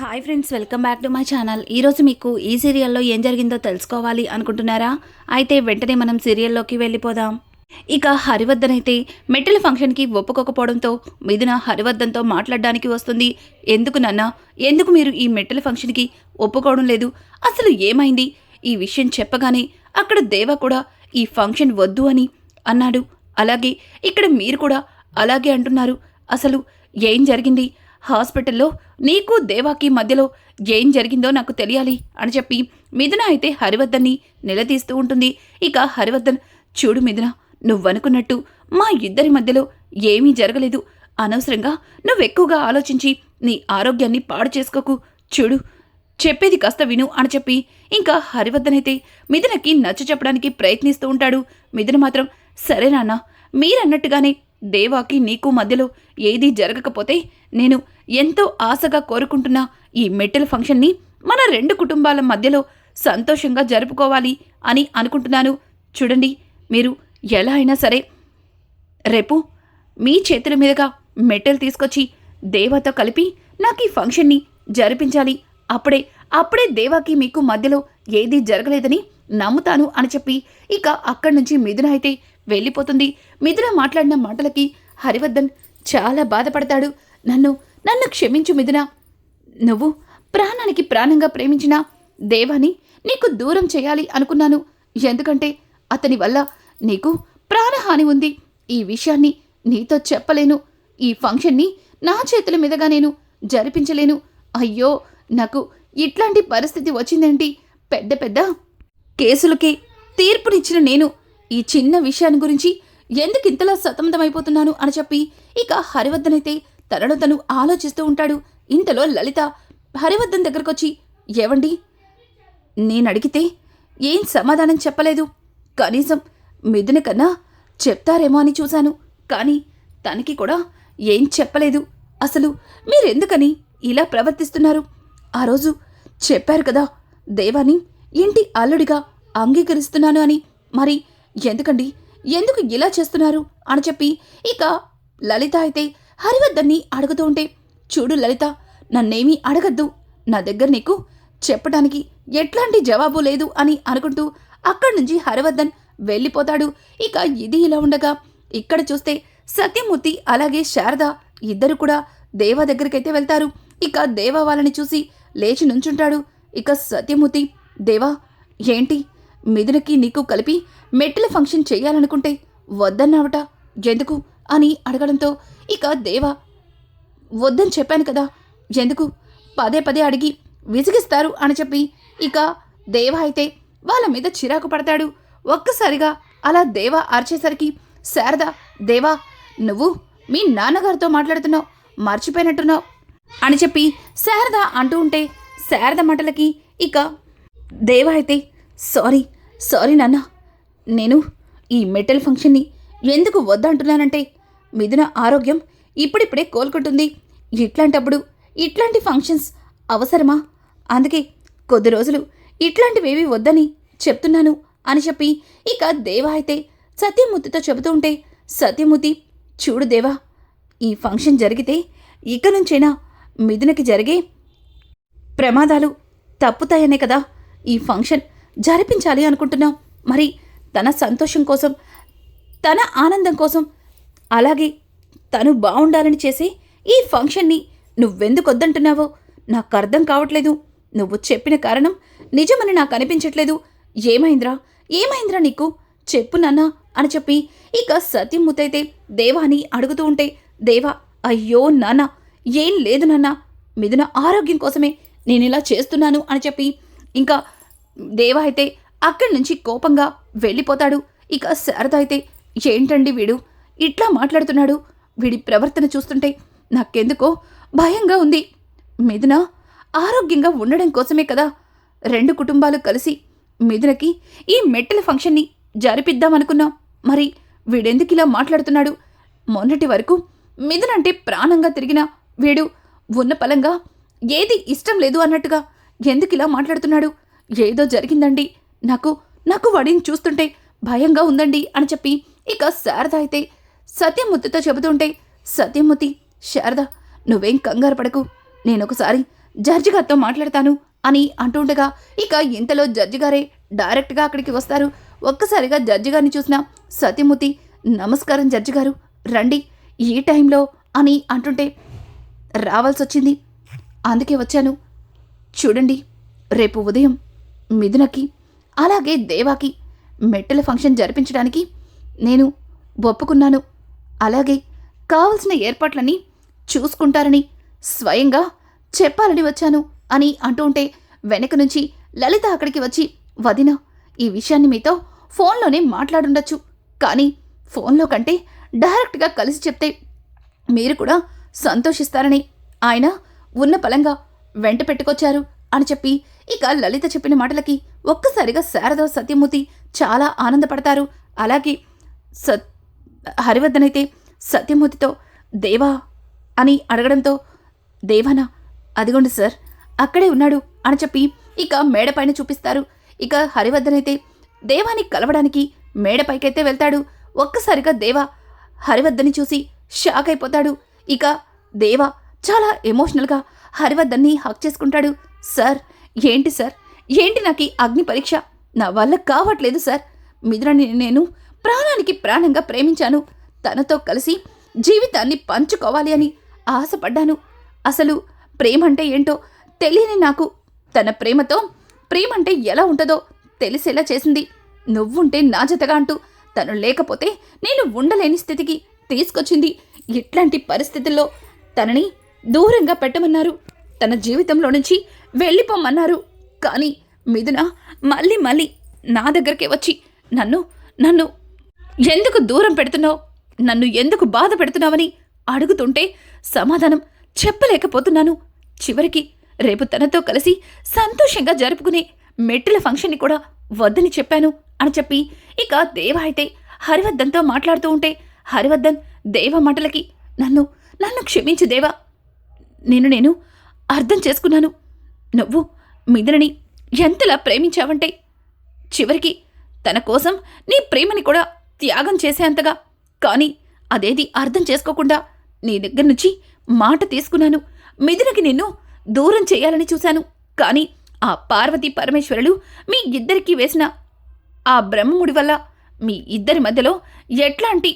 Hi friends welcome back to my channel ఈరోజు మీకు ఈ సీరియల్లో ఏం జరిగిందో తెలుసుకోవాలి అనుకుంటున్నారా? అయితే వెంటనే మనం సీరియల్లోకి వెళ్ళిపోదాం. ఇక హరివర్ధన్ అయితే మెట్టల ఫంక్షన్కి ఒప్పుకోకపోవడంతో మిథున హరివర్ధన్తో మాట్లాడడానికి వస్తుంది. ఎందుకు నాన్న? ఎందుకు మీరు ఈ మెట్టల ఫంక్షన్కి ఒప్పుకోవడం లేదు? అసలు ఏమైంది? ఈ విషయం చెప్పగానే అక్కడ దేవ కూడా ఈ ఫంక్షన్ వద్దు అని అన్నాడు. అలాగే ఇక్కడ మీరు కూడా అలాగే అంటున్నారు. అసలు ఏం జరిగింది? హాస్పిటల్లో నీకు దేవాకి మధ్యలో ఏం జరిగిందో నాకు తెలియాలి అని చెప్పి మిథున అయితే హరివర్ధన్ని నిలదీస్తూ ఉంటుంది. ఇక హరివర్ధన్ చూడు మిథున నువ్వనుకున్నట్టు మా ఇద్దరి మధ్యలో ఏమీ జరగలేదు. అనవసరంగా నువ్వెక్కువగా ఆలోచించి నీ ఆరోగ్యాన్ని పాడు చేసుకోకు. చూడు చెప్పేది కాస్త విను అని చెప్పి ఇంకా హరివర్ధన్ అయితే మిథునకి నచ్చ చెప్పడానికి ప్రయత్నిస్తూ ఉంటాడు. మిథున మాత్రం సరే నాన్న మీరన్నట్టుగానే దేవాకి నీకు మధ్యలో ఏదీ జరగకపోతే నేను ఎంతో ఆశగా కోరుకుంటున్న ఈ మెట్టెల ఫంక్షన్ని మన రెండు కుటుంబాల మధ్యలో సంతోషంగా జరుపుకోవాలి అని అనుకుంటున్నాను. చూడండి మీరు ఎలా అయినా సరే రేపు మీ చేతుల మీదుగా మెట్టెలు తీసుకొచ్చి దేవతో కలిపి నాకు ఈ ఫంక్షన్ని జరిపించాలి. అప్పుడే అప్పుడే దేవాకి మీకు మధ్యలో ఏదీ జరగలేదని నమ్ముతాను అని చెప్పి ఇక అక్కడి నుంచి మిథున అయితే వెళ్ళిపోతుంది. మిథున మాట్లాడిన మాటలకి హరివర్ధన్ చాలా బాధపడతాడు. నన్ను నన్ను క్షమించు మిథున. నువ్వు ప్రాణానికి ప్రాణంగా ప్రేమించిన దేవాని నీకు దూరం చేయాలి అనుకున్నాను. ఎందుకంటే అతని వల్ల నీకు ప్రాణహాని ఉంది. ఈ విషయాన్ని నీతో చెప్పలేను. ఈ ఫంక్షన్ని నా చేతుల మీదుగా నేను జరిపించలేను. అయ్యో నాకు ఇట్లాంటి పరిస్థితి వచ్చిందేంటి? పెద్ద పెద్ద కేసులకి తీర్పునిచ్చిన నేను ఈ చిన్న విషయాన్ని గురించి ఎందుకు ఇంతలా సతమతమైపోతున్నాను అని చెప్పి ఇక హరివర్ధనైతే తనను తను ఆలోచిస్తూ ఉంటాడు. ఇంతలో లలిత హరివర్ధన్ దగ్గరకొచ్చి ఏవండి? నేను అడిగితే ఏం సమాధానం చెప్పలేదు. కనీసం మిథున కన్నా చెప్తారేమో అని చూశాను. కానీ తనకి కూడా ఏం చెప్పలేదు. అసలు మీరెందుకని ఇలా ప్రవర్తిస్తున్నారు? ఆ రోజు చెప్పారు కదా దేవాని ఇంటి అల్లుడిగా అంగీకరిస్తున్నాను అని. మరి ఎందుకండి? ఎందుకు ఇలా చేస్తున్నారు? అని చెప్పి ఇక లలిత అయితే హరివర్ధన్ని అడుగుతూ ఉంటే చూడు లలిత నన్నేమీ అడగద్దు. నా దగ్గర నీకు చెప్పడానికి ఎట్లాంటి జవాబు లేదు అని అనుకుంటూ అక్కడి నుంచి హరివర్ధన్ వెళ్ళిపోతాడు. ఇక ఇది ఇలా ఉండగా ఇక్కడ చూస్తే సత్యమూర్తి అలాగే శారద ఇద్దరు కూడా దేవ దగ్గరికైతే వెళ్తారు. ఇక దేవ వాళ్ళని చూసి లేచి నుంచుంటాడు. ఇక సత్యమూర్తి దేవా ఏంటి? మిథునకి నీకు కలిపి మెట్టెల ఫంక్షన్ చేయాలనుకుంటే వద్దన్నావట ఎందుకు అని అడగడంతో ఇక దేవ వద్దని చెప్పాను కదా ఎందుకు పదే పదే అడిగి విసిగిస్తారు అని చెప్పి ఇక దేవ అయితే వాళ్ళ మీద చిరాకు పడతాడు. ఒక్కసారిగా అలా దేవ అరిచేసరికి శారద దేవా నువ్వు మీ నాన్నగారితో మాట్లాడుతున్నావు మర్చిపోయినట్టున్నావు అని చెప్పి శారద అంటూ ఉంటే శారద మాటలకి ఇక దేవ అయితే సారీ సారీ నాన్న. నేను ఈ మెటల్ ఫంక్షన్ని ఎందుకు వద్దంటున్నానంటే మిథున ఆరోగ్యం ఇప్పుడిప్పుడే కోలుకుంటుంది. ఇట్లాంటప్పుడు ఇట్లాంటి ఫంక్షన్స్ అవసరమా? అందుకే కొద్ది రోజులు ఇట్లాంటివేవి వద్దని చెప్తున్నాను అని చెప్పి ఇక దేవ అయితే సత్యమూర్తితో చెబుతూ ఉంటే సత్యమూర్తి చూడు దేవా ఈ ఫంక్షన్ జరిగితే ఇక నుంచైనా మిథునకి జరిగే ప్రమాదాలు తప్పుతాయనే కదా ఈ ఫంక్షన్. జరిపించాలి అనుకుంటున్నాం మరి తన సంతోషం కోసం తన ఆనందం కోసం అలాగే తను బాగుండాలని చేసే ఈ ఫంక్షన్ని నువ్వెందుకు వద్దంటున్నావో నాకు అర్థం కావట్లేదు. నువ్వు చెప్పిన కారణం నిజమని నాకు అనిపించట్లేదు. ఏమైందిరా? ఏమైందిరా నీకు? చెప్పు నాన్న అని చెప్పి ఇక సత్యమూతైతే దేవాని అడుగుతూ ఉంటే దేవా అయ్యో నాన్న ఏం లేదు నాన్న. మిథున ఆరోగ్యం కోసమే నేను ఇలా చేస్తున్నాను అని చెప్పి ఇంకా దేవా అయితే అక్కడి నుంచి కోపంగా వెళ్ళిపోతాడు. ఇక శారద అయితే ఏంటండి వీడు? ఇట్లా మాట్లాడుతున్నాడు? వీడి ప్రవర్తన చూస్తుంటే నాకెందుకో భయంగా ఉంది. మిథున ఆరోగ్యంగా ఉండడం కోసమే కదా రెండు కుటుంబాలు కలిసి మిథునకి ఈ మెట్టల ఫంక్షన్ని జరిపిద్దామనుకున్నాం. మరి వీడెందుకు ఇలా మాట్లాడుతున్నాడు? మొన్నటి వరకు మిథునంటే ప్రాణంగా తిరిగిన వీడు ఉన్న పలంగా ఏది ఇష్టం లేదు అన్నట్టుగా ఎందుకు ఇలా మాట్లాడుతున్నాడు? ఏదో జరిగిందండి. నాకు నాకు వాడిని చూస్తుంటే భయంగా ఉందండి అని చెప్పి ఇక శారద అయితే సత్యమూర్తితో చెబుతుంటే సత్యమూర్తి శారద నువ్వేం కంగారు పడకు. నేనొకసారి జడ్జి గారితో మాట్లాడతాను అని అంటుండగా ఇక ఇంతలో జడ్జి గారే డైరెక్ట్గా అక్కడికి వస్తారు. ఒక్కసారిగా జడ్జి గారిని చూసిన సత్యమూర్తి నమస్కారం జడ్జి గారు రండి ఈ టైంలో అని అంటుంటే రావాల్సి వచ్చింది అందుకే వచ్చాను. చూడండి రేపు ఉదయం మిథునకి అలాగే దేవాకి మెట్టెల ఫంక్షన్ జరిపించడానికి నేను ఒప్పుకున్నాను. అలాగే కావలసిన ఏర్పాట్లన్నీ చూసుకుంటారని స్వయంగా చెప్పాలని వచ్చాను అని అంటూ ఉంటే వెనక నుంచి లలిత అక్కడికి వచ్చి వదిన ఈ విషయాన్ని మీతో ఫోన్లోనే మాట్లాడుండొచ్చు. కానీ ఫోన్లో కంటే డైరెక్ట్గా కలిసి చెప్తే మీరు కూడా సంతోషిస్తారని ఆయన ఉన్న పలంగా వెంట పెట్టుకొచ్చారు. అని చెప్పి ఇక లలిత చెప్పిన మాటలకి ఒక్కసారిగా శారద సత్యమూర్తి చాలా ఆనందపడతారు. అలాగే సత్ హరివర్ధనైతే సత్యమూర్తితో దేవా అని అడగడంతో దేవానా అదిగోండి సార్ అక్కడే ఉన్నాడు అని చెప్పి ఇక మేడపైన చూపిస్తారు. ఇక హరివర్ధనైతే దేవాని కలవడానికి మేడపైకైతే వెళ్తాడు. ఒక్కసారిగా దేవా హరివర్ధన్ని చూసి షాక్ అయిపోతాడు. ఇక దేవా చాలా ఎమోషనల్గా హరివర్ధన్ని హక్ చేసుకుంటాడు. సార్ ఏంటి సార్? ఏంటి నాకు ఈ అగ్ని పరీక్ష? నా వల్ల కావట్లేదు సార్. మిథునని నేను ప్రాణానికి ప్రాణంగా ప్రేమించాను. తనతో కలిసి జీవితాన్ని పంచుకోవాలి అని ఆశపడ్డాను. అసలు ప్రేమంటే ఏంటో తెలియని నాకు తన ప్రేమతో ప్రేమంటే ఎలా ఉంటుందో తెలిసేలా చేసింది. నువ్వుంటే నా జతగా అంటూ తను లేకపోతే నేను ఉండలేని స్థితికి తీసుకొచ్చింది. ఇట్లాంటి పరిస్థితుల్లో తనని దూరంగా పెట్టమన్నారు. తన జీవితంలో నుంచి వెళ్ళిపోమన్నారు. కానీ మిథున మళ్ళీ మళ్ళీ నా దగ్గరికి వచ్చి నన్ను నన్ను ఎందుకు దూరం పెడుతున్నావు? నన్ను ఎందుకు బాధ పెడుతున్నావని అడుగుతుంటే సమాధానం చెప్పలేకపోతున్నాను. చివరికి రేపు తనతో కలిసి సంతోషంగా జరుపుకునే మెట్టుల ఫంక్షన్ని కూడా వద్దని చెప్పాను అని చెప్పి ఇక దేవ అయితే హరివర్ధన్తో మాట్లాడుతూ ఉంటే హరివర్ధన్ దేవ మాటలకి నన్ను నన్ను క్షమించు దేవా. నేను నేను అర్థం చేసుకున్నాను. నువ్వు మిథునని ఎంతలా ప్రేమించావంటే? చివరికి తన కోసం నీ ప్రేమని కూడా త్యాగం చేసేంతగా. కానీ అదేది అర్థం చేసుకోకుండా నీ దగ్గర నుంచి మాట తీసుకున్నాను. మిథునకి నిన్ను దూరం చేయాలని చూశాను. కానీ ఆ పార్వతీ పరమేశ్వరులు మీ ఇద్దరికీ వేసిన ఆ బ్రహ్మముడి వల్ల మీ ఇద్దరి మధ్యలో ఎట్లాంటి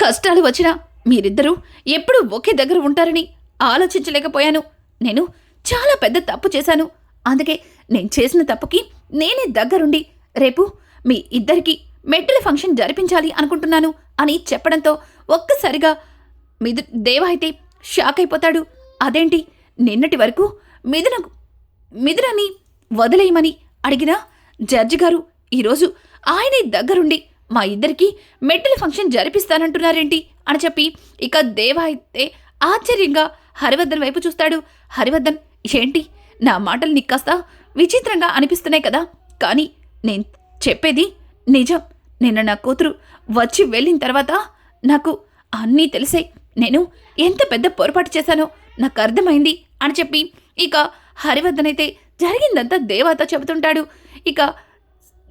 కష్టాలు వచ్చినా మీరిద్దరూ ఎప్పుడూ ఒకే దగ్గర ఉంటారని ఆలోచించలేకపోయాను. నేను చాలా పెద్ద తప్పు చేశాను. అందుకే నేను చేసిన తప్పుకి నేనే దగ్గరుండి రేపు మీ ఇద్దరికి మెట్టుల ఫంక్షన్ జరిపించాలి అనుకుంటున్నాను అని చెప్పడంతో ఒక్కసారిగా మిదు దేవ అయితే షాక్ అయిపోతాడు. అదేంటి? నిన్నటి వరకు మిథున మిథునని వదిలేయమని అడిగిన జడ్జి గారు ఈరోజు ఆయనే దగ్గరుండి మా ఇద్దరికి మెట్టెల ఫంక్షన్ జరిపిస్తానంటున్నారేంటి అని చెప్పి ఇక దేవ అయితే ఆశ్చర్యంగా హరివర్ధన్ వైపు చూస్తాడు. హరివర్ధన్ ఏంటి? నా మాటలు నీకు కాస్త విచిత్రంగా అనిపిస్తున్నాయి కదా. కానీ నేను చెప్పేది నిజం. నిన్న నా కూతురు వచ్చి వెళ్ళిన తర్వాత నాకు అన్నీ తెలిసాయి. నేను ఎంత పెద్ద పొరపాటు చేశానో నాకు అర్థమైంది అని చెప్పి ఇక హరివర్ధన్ అయితే జరిగిందంతా దేవాత చెబుతుంటాడు. ఇక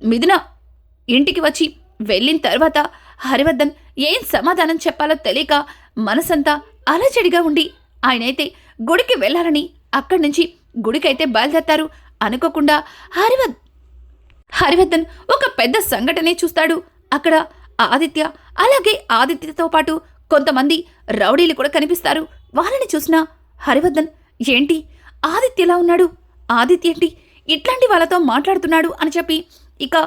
మిథున ఇంటికి వచ్చి వెళ్ళిన తర్వాత హరివర్ధన్ ఏం సమాధానం చెప్పాలో తెలియక మనసంతా అలచడిగా ఉండి ఆయనైతే గుడికి వెళ్ళాలని అక్కడి నుంచి గుడికైతే బయలుదేరతారు. అనుకోకుండా హరివర్ హరివర్ధన్ ఒక పెద్ద సంఘటనే చూస్తాడు. అక్కడ ఆదిత్య అలాగే ఆదిత్యతో పాటు కొంతమంది రౌడీలు కూడా కనిపిస్తారు. వాళ్ళని చూసిన హరివర్ధన్ ఏంటి? ఆదిత్యలా ఉన్నాడు? ఆదిత్య ఏంటి? ఇట్లాంటి వాళ్ళతో మాట్లాడుతున్నాడు అని చెప్పి ఇక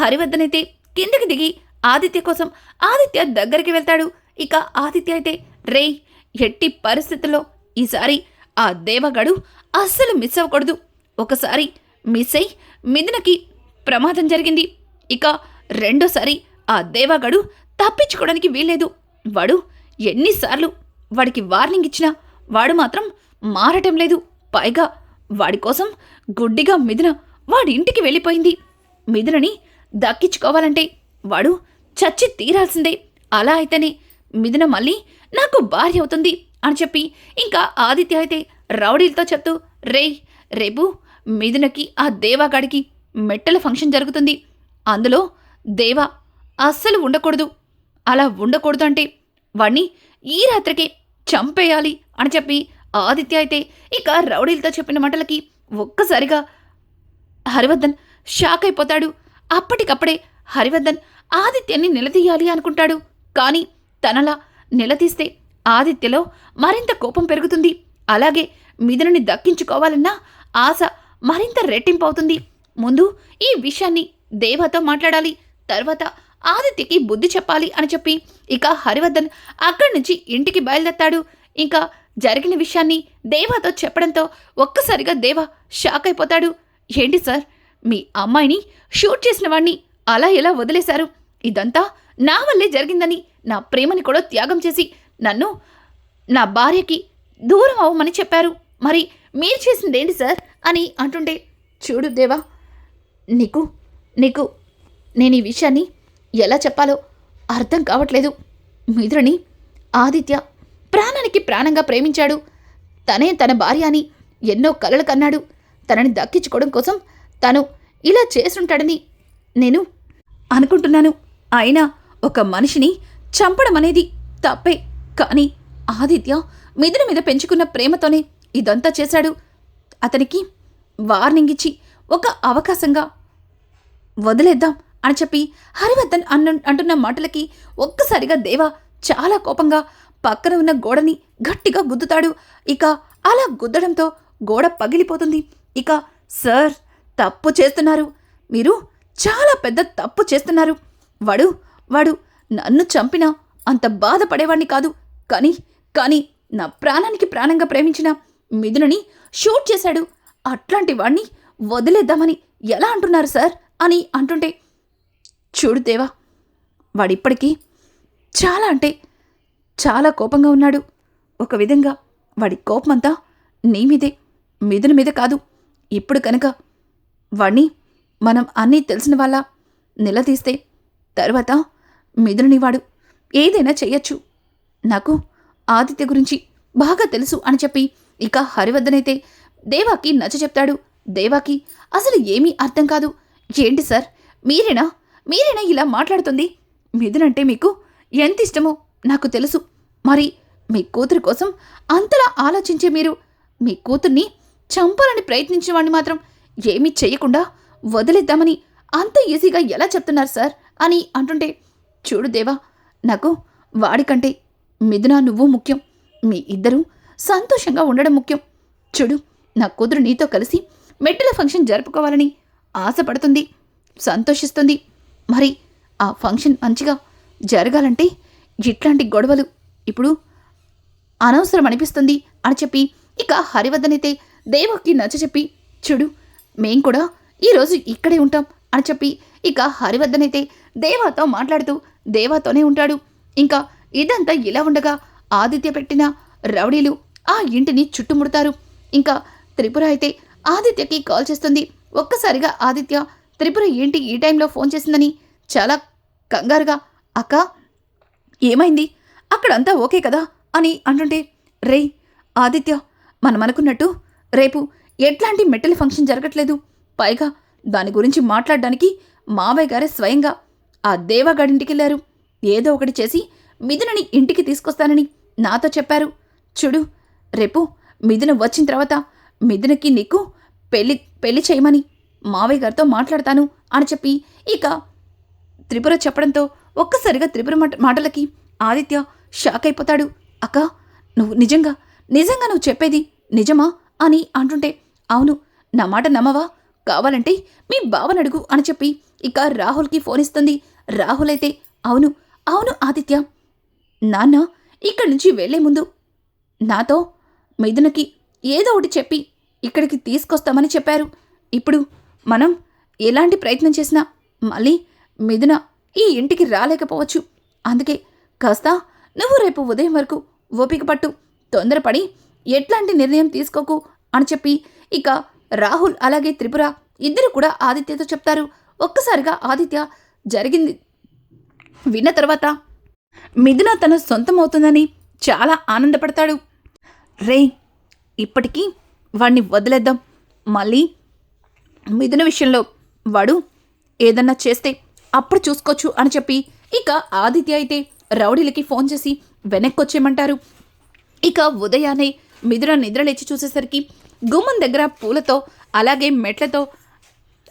హరివర్ధన్ అయితే కిందకి దిగి ఆదిత్య కోసం ఆదిత్య దగ్గరికి వెళ్తాడు. ఇక ఆదిత్య అయితే రేయ్ ఎట్టి పరిస్థితుల్లో ఈసారి ఆ దేవగాడు అస్సలు మిస్ అవ్వకూడదు. ఒకసారి మిస్ అయి మిథునకి ప్రమాదం జరిగింది. ఇక రెండోసారి ఆ దేవగాడు తప్పించుకోవడానికి వీల్లేదు. వాడు ఎన్నిసార్లు వాడికి వార్నింగ్ ఇచ్చినా వాడు మాత్రం మారటం లేదు. పైగా వాడి కోసం గుడ్డిగా మిథున వాడి ఇంటికి వెళ్ళిపోయింది. మిథునని దక్కించుకోవాలంటే వాడు చచ్చి తీరాల్సిందే. అలా అయితేనే మిథున మళ్ళీ నాకు భార్య అవుతుంది. అని చెప్పి ఇంకా ఆదిత్య అయితే రౌడీలతో చెప్తూ రేయ్ రేపు మిథునకి ఆ దేవాగాడికి మెట్టల ఫంక్షన్ జరుగుతుంది. అందులో దేవా అస్సలు ఉండకూడదు. అలా ఉండకూడదు అంటే వాణ్ణి ఈ రాత్రికే చంపేయాలి అని చెప్పి ఆదిత్య అయితే ఇక రౌడీలతో చెప్పిన మాటలకి ఒక్కసారిగా హరివర్ధన్ షాక్ అయిపోతాడు. అప్పటికప్పుడే హరివర్ధన్ ఆదిత్యని నిలదీయాలి అనుకుంటాడు. కానీ తనలా నిలదీస్తే ఆదిత్యలో మరింత కోపం పెరుగుతుంది. అలాగే మిథునని దక్కించుకోవాలన్న ఆశ మరింత రెట్టింపవుతుంది. ముందు ఈ విషయాన్ని దేవతో మాట్లాడాలి. తర్వాత ఆదిత్యకి బుద్ధి చెప్పాలి అని చెప్పి ఇక హరివర్ధన్ అక్కడి నుంచి ఇంటికి బయలుదేరతాడు. ఇంకా జరిగిన విషయాన్ని దేవాతో చెప్పడంతో ఒక్కసారిగా దేవ షాక్ అయిపోతాడు. ఏంటి సార్ మీ అమ్మాయిని షూట్ చేసిన వాణ్ణి అలా ఎలా వదిలేశారు? ఇదంతా నా వల్లే జరిగిందని నా ప్రేమని కూడా త్యాగం చేసి నన్ను నా భార్యకి దూరం అవ్వమని చెప్పారు. మరి మీరు చేసిందేంటి సార్? అని అంటుంటే చూడు దేవా నీకు నీకు నేను ఈ విషయాన్ని ఎలా చెప్పాలో అర్థం కావట్లేదు. మిత్రుని ఆదిత్య ప్రాణానికి ప్రాణంగా ప్రేమించాడు. తనే తన భార్య అని ఎన్నో కలలు కన్నాడు. తనని దక్కించుకోవడం కోసం తను ఇలా చేస్తుంటాడని నేను అనుకుంటున్నాను. అయినా ఒక మనిషిని చంపడం అనేది తప్పే. కానీ ఆదిత్య మిథున మీద పెంచుకున్న ప్రేమతోనే ఇదంతా చేశాడు. అతనికి వార్నింగ్ ఇచ్చి ఒక అవకాశంగా వదిలేద్దాం అని చెప్పి హరివర్ధన్ అన్న అంటున్న మాటలకి ఒక్కసారిగా దేవ చాలా కోపంగా పక్కన ఉన్న గోడని గట్టిగా గుద్దుతాడు. ఇక అలా గుద్దడంతో గోడ పగిలిపోతుంది. ఇక సార్ తప్పు చేస్తున్నారు. మీరు చాలా పెద్ద తప్పు చేస్తున్నారు. వాడు వాడు నన్ను చంపినా అంత బాధపడేవాణ్ణి కాదు. కానీ కానీ నా ప్రాణానికి ప్రాణంగా ప్రేమించిన మిథునని షూట్ చేశాడు. అట్లాంటి వాణ్ణి వదిలేద్దామని ఎలా అంటున్నారు సార్? అని అంటుంటే చూడు దేవా వాడిప్పటికీ చాలా అంటే చాలా కోపంగా ఉన్నాడు. ఒక విధంగా వాడి కోపమంతా నీ మీదే మిథున మీద కాదు. ఇప్పుడు కనుక వాణ్ణి మనం అన్నీ తెలిసిన వాళ్ళ నిలదీస్తే తర్వాత మిథునని వాడు ఏదైనా చేయొచ్చు. నాకు ఆదిత్య గురించి బాగా తెలుసు అని చెప్పి ఇక హరివర్ధనైతే దేవాకి నచ్చ చెప్తాడు. దేవాకి అసలు ఏమీ అర్థం కాదు. ఏంటి సార్? మీరేనా? మీరేనా ఇలా మాట్లాడుతుంది? మిథునంటే మీకు ఎంత ఇష్టమో నాకు తెలుసు. మరి మీ కూతురు కోసం అంతలా ఆలోచించే మీరు మీ కూతుర్ని చంపాలని ప్రయత్నించిన వాడిని మాత్రం ఏమీ చేయకుండా వదిలేద్దామని అంత ఈజీగా ఎలా చెప్తున్నారు సార్? అని అంటుంటే చూడు దేవా నాకు వాడికంటే మిథున నువ్వు ముఖ్యం. మీ ఇద్దరూ సంతోషంగా ఉండడం ముఖ్యం. చూడు నా కూతురు నీతో కలిసి మెట్టుల ఫంక్షన్ జరుపుకోవాలని ఆశపడుతుంది సంతోషిస్తుంది. మరి ఆ ఫంక్షన్ మంచిగా జరగాలంటే ఇట్లాంటి గొడవలు ఇప్పుడు అనవసరం అనిపిస్తుంది అని చెప్పి ఇక హరివర్ధనైతే దేవకి నచ్చ చెప్పి చూడు మేం కూడా ఈరోజు ఇక్కడే ఉంటాం అని చెప్పి ఇక హరివర్ధనైతే దేవాతో మాట్లాడుతూ దేవాతోనే ఉంటాడు. ఇంకా ఇదంతా ఇలా ఉండగా ఆదిత్య పెట్టిన రౌడీలు ఆ ఇంటిని చుట్టుముడతారు. ఇంకా త్రిపుర అయితే ఆదిత్యకి కాల్ చేస్తుంది. ఒక్కసారిగా ఆదిత్య త్రిపుర ఏంటి ఈ టైంలో ఫోన్ చేసిందని చాలా కంగారుగా అక్క ఏమైంది? అక్కడంతా ఓకే కదా? అని అంటుంటే రే ఆదిత్య మనమనుకున్నట్టు రేపు ఎట్లాంటి మెటల్ ఫంక్షన్ జరగట్లేదు. పైగా దాని గురించి మాట్లాడడానికి మావయ్య గారే స్వయంగా ఆ దేవగాడింటికి వెళ్ళారు ఏదో ఒకటి చేసి మిథునని ఇంటికి తీసుకొస్తానని నాతో చెప్పారు. చూడు రేపు మిథున వచ్చిన తర్వాత మిథునకి నీకు పెళ్ళి పెళ్ళి చేయమని మావయ్య గారితో మాట్లాడతాను అని చెప్పి ఇక త్రిపుర చెప్పడంతో ఒక్కసారిగా త్రిపుర మాటలకి ఆదిత్య షాక్ అయిపోతాడు. అక్క నువ్వు నిజంగా నిజంగా నువ్వు చెప్పేది నిజమా అని అంటుంటే అవును నా మాట నమ్మవా? కావాలంటే మీ బావని అడుగు అని చెప్పి ఇక రాహుల్కి ఫోన్ ఇస్తుంది. రాహుల్ అయితే అవును అవును ఆదిత్య నాన్న ఇక్కడి నుంచి వెళ్ళే ముందు నాతో మిథునకి ఏదో ఒకటి చెప్పి ఇక్కడికి తీసుకొస్తామని చెప్పారు. ఇప్పుడు మనం ఎలాంటి ప్రయత్నం చేసినా మళ్ళీ మిథున ఈ ఇంటికి రాలేకపోవచ్చు. అందుకే కాస్త నువ్వు రేపు ఉదయం వరకు ఓపిక పట్టు తొందరపడి ఎట్లాంటి నిర్ణయం తీసుకోకు అని చెప్పి ఇక రాహుల్ అలాగే త్రిపుర ఇద్దరు కూడా ఆదిత్యతో చెప్తారు. ఒక్కసారిగా ఆదిత్య జరిగింది విన్న తర్వాత మిథున తన సొంతం అవుతుందని చాలా ఆనందపడతాడు. రే ఇప్పటికీ వాణ్ణి వదిలేద్దాం. మళ్ళీ మిథున విషయంలో వాడు ఏదన్నా చేస్తే అప్పుడు చూసుకోవచ్చు అని చెప్పి ఇక ఆదిత్య అయితే రౌడీలకి ఫోన్ చేసి వెనక్కి వచ్చేయమంటారు ఇక ఉదయాన్నే మిథున నిద్రలేచి చూసేసరికి గుమ్మం దగ్గర పూలతో అలాగే మెట్లతో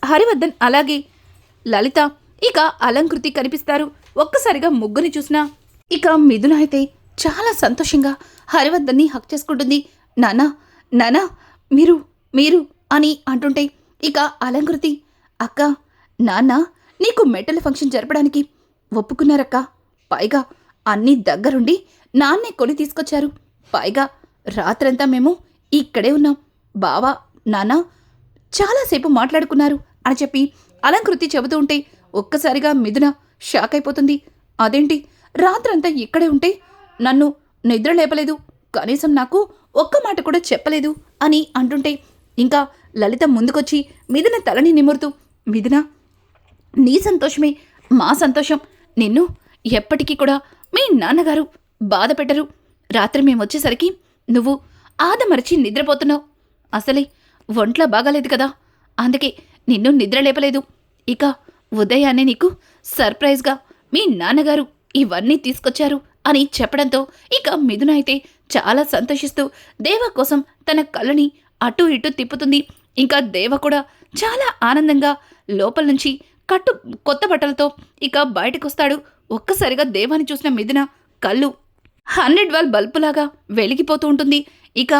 హరివర్ధన్ అలాగే లలిత ఇక అలంకృతి కనిపిస్తారు. ఒక్కసారిగా ముగ్గుని చూసినా ఇక మిథున అయితే చాలా సంతోషంగా హరివర్ధన్ని హక్ చేసుకుంటుంది. నానా నానా మీరు మీరు అని అంటుంటే ఇక అలంకృతి అక్క నాన్న నీకు మెటల్ ఫంక్షన్ జరపడానికి ఒప్పుకున్నారక్క. పైగా అన్నీ దగ్గరుండి నాన్నే కొని తీసుకొచ్చారు. పైగా రాత్రంతా మేము ఇక్కడే ఉన్నాం. బావా నాన్న చాలాసేపు మాట్లాడుకున్నారు అని చెప్పి అలంకృతి చెబుతూ ఉంటే ఒక్కసారిగా మిథున షాక్ అయిపోతుంది. అదేంటి? రాత్రంతా ఇక్కడే ఉంటే నన్ను నిద్ర లేపలేదు. కనీసం నాకు ఒక్క మాట కూడా చెప్పలేదు అని అంటుంటే ఇంకా లలిత ముందుకొచ్చి మిథున తలని నిమురుతూ మిథున నీ సంతోషమే మా సంతోషం. నిన్ను ఎప్పటికీ కూడా మీ నాన్నగారు బాధ పెట్టరు రాత్రి మేము వచ్చేసరికి నువ్వు ఆదమరిచి నిద్రపోతున్నావు. అసలే ఒంట్లో బాగాలేదు కదా. అందుకే నిన్ను నిద్ర లేపలేదు. ఇక ఉదయాన్నే నీకు సర్ప్రైజ్గా మీ నాన్నగారు ఇవన్నీ తీసుకొచ్చారు అని చెప్పడంతో ఇక మిథున అయితే చాలా సంతోషిస్తూ దేవ కోసం తన కళ్ళని అటు ఇటు తిప్పుతుంది. ఇంకా దేవ కూడా చాలా ఆనందంగా లోపల నుంచి కట్టు కొత్త బట్టలతో ఇక బయటకొస్తాడు. ఒక్కసారిగా దేవాన్ని చూసిన మిథున కళ్ళు హండ్రెడ్ వాల్ బల్బులాగా వెలిగిపోతూ ఉంటుంది. ఇక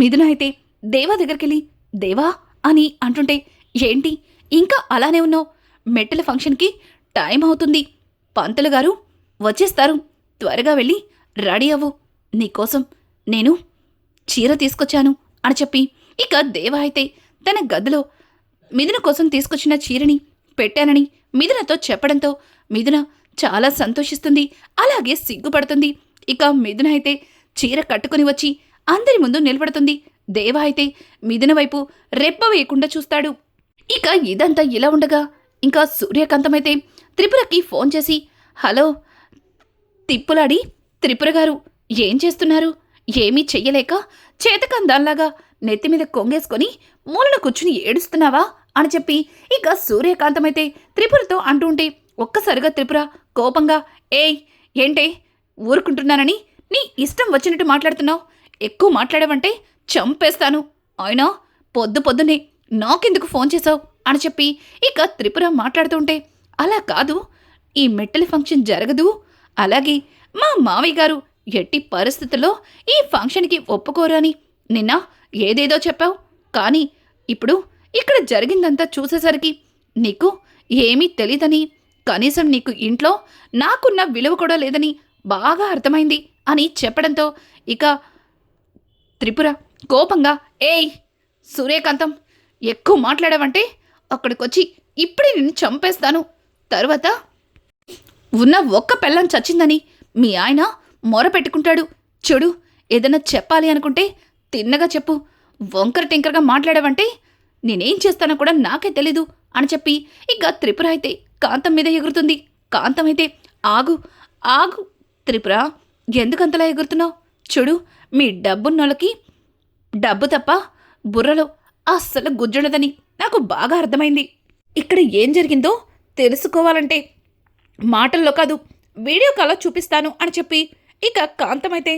మిథున అయితే దేవా దగ్గరికెళ్ళి దేవా అని అంటుంటే ఏంటి? ఇంకా అలానే ఉన్నావు? మెట్టల ఫంక్షన్కి టైం అవుతుంది. పంతులు గారు వచ్చేస్తారు. త్వరగా వెళ్ళి రెడీ అవ్వు. నీకోసం నేను చీర తీసుకొచ్చాను అని చెప్పి. ఇక దేవ అయితే తన గదిలో మిథున కోసం తీసుకొచ్చిన చీరని పెట్టానని మిథునతో చెప్పడంతో మిథున చాలా సంతోషిస్తుంది. అలాగే సిగ్గుపడుతుంది. ఇక మిథున అయితే చీర కట్టుకుని వచ్చి అందరి ముందు నిలబడుతుంది. దేవ అయితే మిథున వైపు రెప్ప వేయకుండా చూస్తాడు. ఇక ఇదంతా ఇలా ఉండగా ఇంకా సూర్యకాంతమైతే త్రిపురకి ఫోన్ చేసి హలో తిప్పులాడి త్రిపుర గారు ఏం చేస్తున్నారు? ఏమీ చెయ్యలేక చేతకందాల్లాగా నెత్తి మీద కొంగేసుకొని మూలన కూర్చుని ఏడుస్తున్నావా? అని చెప్పి ఇక సూర్యకాంతమైతే త్రిపురతో అంటుంటే ఒక్కసారిగా త్రిపుర కోపంగా ఏయ్ ఏంటే? ఊరుకుంటున్నానని నీ ఇష్టం వచ్చినట్టు మాట్లాడుతున్నావు? ఎక్కువ మాట్లాడావంటే చంపేస్తాను. అయినా పొద్దు పొద్దునే నాకెందుకు ఫోన్ చేశావు అని చెప్పి ఇక త్రిపుర మాట్లాడుతుంటే అలా కాదు. ఈ మెట్టలి ఫంక్షన్ జరగదు. అలాగే మా మావయ్య గారు ఎట్టి పరిస్థితుల్లో ఈ ఫంక్షన్కి ఒప్పుకోరని నిన్న ఏదేదో చెప్పావు. కానీ ఇప్పుడు ఇక్కడ జరిగిందంతా చూసేసరికి నీకు ఏమీ తెలీదని కనీసం నీకు ఇంట్లో నాకున్న విలువ కూడా లేదని బాగా అర్థమైంది అని చెప్పడంతో ఇక త్రిపుర కోపంగా ఏయ్ సూర్యకాంతం ఎక్కువ మాట్లాడావంటే అక్కడికొచ్చి ఇప్పుడే నిన్ను చంపేస్తాను. తర్వాత ఉన్న ఒక్క పెళ్ళం చచ్చిందని మీ ఆయన మొర పెట్టుకుంటాడు. చెడు ఏదైనా చెప్పాలి అనుకుంటే తిన్నగా చెప్పు. వంకర టింకరగా మాట్లాడావంటే నేనేం చేస్తానో కూడా నాకే తెలీదు అని చెప్పి ఇక త్రిపుర అయితే కాంతం మీద ఎగురుతుంది. కాంతం అయితే ఆగు ఆగు త్రిపుర ఎందుకంతలా ఎగురుతున్నావు? చూడు మీ డబ్బున్నోళ్ళకి డబ్బు తప్ప బుర్రలో అస్సలు గుజ్జుండదని. నాకు బాగా అర్థమైంది. ఇక్కడ ఏం జరిగిందో తెలుసుకోవాలంటే మాటల్లో కాదు వీడియో కాల్లో చూపిస్తాను అని చెప్పి ఇక కాంతమైతే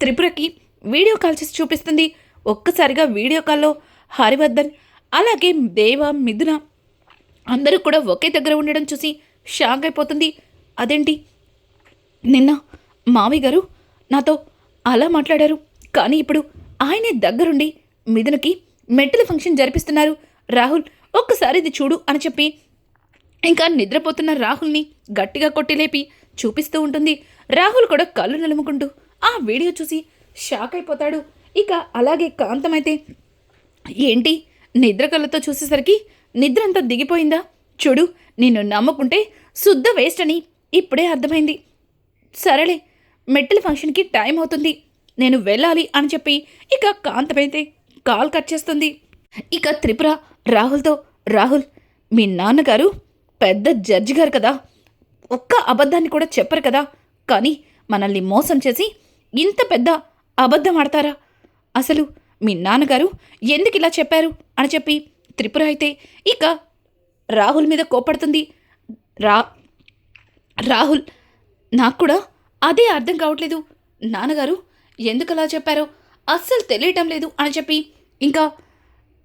త్రిపురకి వీడియో కాల్ చేసి చూపిస్తుంది. ఒక్కసారిగా వీడియో కాల్లో హరివర్ధన్ అలాగే దేవ మిథున అందరూ కూడా ఒకే దగ్గర ఉండడం చూసి షాక్ అయిపోతుంది. అదేంటి? నిన్న మావి గారు నాతో అలా మాట్లాడారు. కానీ ఇప్పుడు ఆయనే దగ్గరుండి మిథునకి మెట్టల ఫంక్షన్ జరిపిస్తున్నారు. రాహుల్ ఒక్కసారి ఇది చూడు అని చెప్పి ఇంకా నిద్రపోతున్న రాహుల్ని గట్టిగా కొట్టిలేపి చూపిస్తూ ఉంటుంది. రాహుల్ కూడా కళ్ళు నలుముకుంటూ ఆ వీడియో చూసి షాక్ అయిపోతాడు. ఇక అలాగే కాంతమైతే ఏంటి? నిద్ర కళ్ళతో చూసేసరికి నిద్ర అంతా దిగిపోయిందా? చూడు నిన్ను నమ్ముకుంటే శుద్ధ వేస్ట్ అని ఇప్పుడే అర్థమైంది. సరేలే మెట్టల ఫంక్షన్కి టైం అవుతుంది. నేను వెళ్ళాలి అని చెప్పి ఇక కాంతమైతే కాల్ కట్ చేస్తుంది. ఇక త్రిపుర రాహుల్తో రాహుల్ మీ నాన్నగారు పెద్ద జడ్జి గారు కదా. ఒక్క అబద్ధాన్ని కూడా చెప్పరు కదా. కానీ మనల్ని మోసం చేసి ఇంత పెద్ద అబద్ధం ఆడతారా? అసలు మీ నాన్నగారు ఎందుకు ఇలా చెప్పారు అని చెప్పి త్రిపుర అయితే ఇక రాహుల్ మీద కోపడుతుంది. రా రాహుల్ నాకు కూడా అదే అర్థం కావట్లేదు. నాన్నగారు ఎందుకు అలా చెప్పారో అస్సలు తెలియటం లేదు అని చెప్పి ఇంకా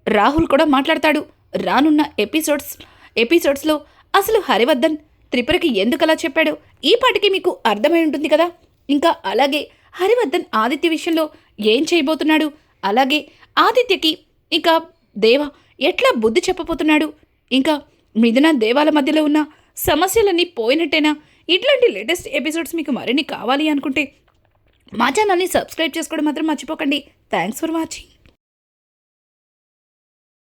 రాహుల్ కూడా మాట్లాడతాడు. రానున్న ఎపిసోడ్స్ ఎపిసోడ్స్లో అసలు హరివర్ధన్ త్రిపురకి ఎందుకలా చెప్పాడు? ఈ పాటికి మీకు అర్థమై ఉంటుంది కదా? ఇంకా అలాగే హరివర్ధన్ ఆదిత్య విషయంలో ఏం చేయబోతున్నాడు? అలాగే ఆదిత్యకి ఇంకా దేవ ఎట్లా బుద్ధి చెప్పబోతున్నాడు? ఇంకా మిథున దేవాల మధ్యలో ఉన్న సమస్యలన్నీ పోయినట్టేనా? ఇట్లాంటి లేటెస్ట్ ఎపిసోడ్స్ మీకు మరిన్ని కావాలి అనుకుంటే మా ఛానల్ని సబ్స్క్రైబ్ చేసుకోవడం మాత్రం మర్చిపోకండి. Thanks for watching.